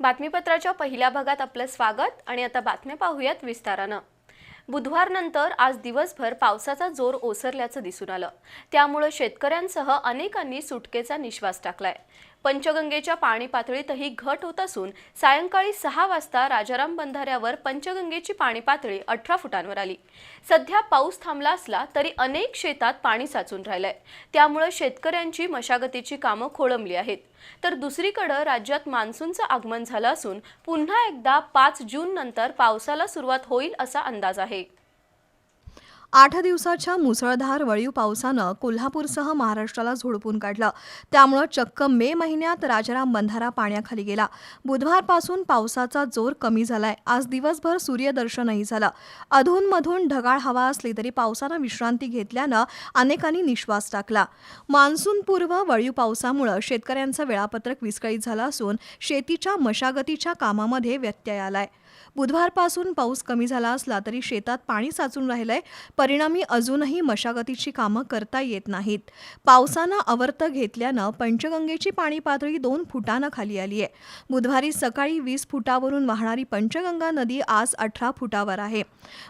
बातमीपत्राच्या पहिल्या भागात आपलं स्वागत आणि आता बातम्या पाहूयात विस्तारानं. बुधवारनंतर आज दिवसभर पावसाचा जोर ओसरल्याचं दिसून आलं. त्यामुळं शेतकऱ्यांसह अनेकांनी सुटकेचा निश्वास टाकलाय. पंचगंगेच्या पाणी पातळीतही घट होत असून सायंकाळी सहा वाजता राजाराम बंधाऱ्यावर पंचगंगेची पाणी पातळी अठरा फुटांवर आली. सध्या पाऊस थांबला असला तरी अनेक शेतात पाणी साचून राहिलंय. त्यामुळं शेतकऱ्यांची मशागतीची कामं खोळंबली आहेत. तर दुसरीकडं राज्यात मान्सूनचं आगमन झालं असून पुन्हा एकदा पाच जून नंतर पावसाला सुरुवात होईल असा अंदाज आहे. आठ दिवसाच्या मुसळधार वळीव पावसानं कोल्हापूरसह महाराष्ट्राला झोडपून काढलं. त्यामुळं चक्क मे महिन्यात राजाराम बंधारा पाण्याखाली गेला. बुधवारपासून पावसाचा जोर कमी झालाय. आज दिवसभर सूर्यदर्शनही झालं. अधूनमधून ढगाळ हवा असली तरी पावसानं विश्रांती घेतल्यानं अनेकांनी निश्वास टाकला. मान्सूनपूर्व वळीव पावसामुळं शेतकऱ्यांचं वेळापत्रक विस्कळीत झालं असून शेतीच्या मशागतीच्या कामामध्ये व्यत्यय आलाय. बुधवारपासून पाऊस कमी झाला असला तरी शेतात पाणी साचून राहिलंय. परिणामी अजूनही मशागतीची कामं करता येत नाहीत. पावसानं अवर्त घेतल्यानं पंचगंगेची पाणी पातळी दोन फुटानं खाली आली आहे बुधवारी सकाळी वीस फुटावरून वाहणारी पंचगंगा नदी आज अठरा फुटावर आहे.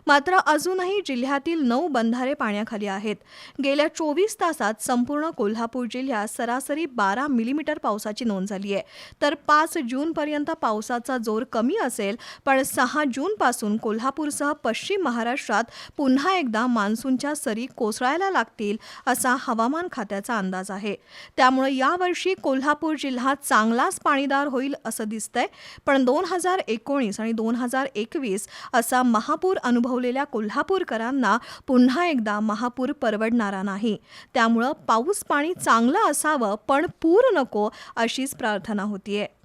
मात्र अजूनही जिल्ह्यातील नऊ बंधारे पाण्याखाली आहेत. गेल्या चोवीस तासात संपूर्ण कोल्हापूर जिल्ह्यात सरासरी बारा मिलीमीटर पावसाची नोंद झाली आहे तर पाच जूनपर्यंत पावसाचा जोर कमी असेल पण सहा जूनपासून कोल्हापूरसह पश्चिम महाराष्ट्रात पुन्हा एकदा मान्सूनच्या सरी कोसळायला लागतील असा हवामान खात्याचा अंदाज आहे. त्यामुळे यावर्षी कोल्हापूर जिल्हा चांगलाच पाणीदार होईल असं दिसतंय. पण दोन हजार एकोणीस आणि दोन हजार एकवीस असा महापूर अनुभवलेल्या कोल्हापूरकरांना पुन्हा एकदा महापूर परवडणारा नाही. त्यामुळं पाऊस पाणी चांगलं असावं पण पूर नको अशीच प्रार्थना होतीये.